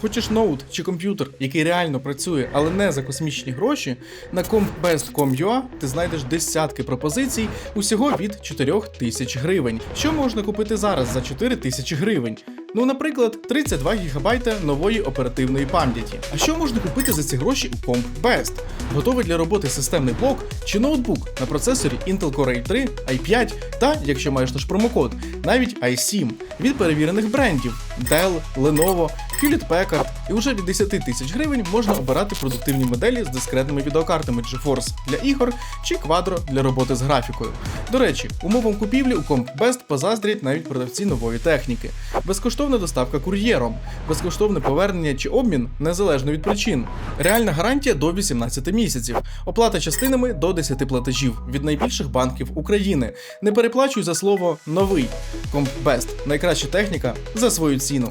Хочеш ноут чи комп'ютер, який реально працює, але не за космічні гроші, на compbest.com.ua ти знайдеш десятки пропозицій усього від 4 тисяч гривень. Що можна купити зараз за 4 тисячі гривень? Ну, наприклад, 32 ГБ нової оперативної пам'яті. А що можна купити за ці гроші у CompBest? Готовий для роботи системний блок чи ноутбук на процесорі Intel Core i3, i5 та, якщо маєш наш промокод, навіть i7 від перевірених брендів Dell, Lenovo, Hewlett Packard і вже від 10 тисяч гривень можна обирати продуктивні моделі з дискретними відеокартами GeForce для ігор чи Quadro для роботи з графікою. До речі, умовам купівлі у CompBest позаздрять навіть продавці нової техніки. Безкоштовна доставка кур'єром, безкоштовне повернення чи обмін незалежно від причин. Реальна гарантія до 18 місяців, оплата частинами до 10 платежів від найбільших банків України. Не переплачуй за слово новий. CompBest – найкраща техніка за свою ціну.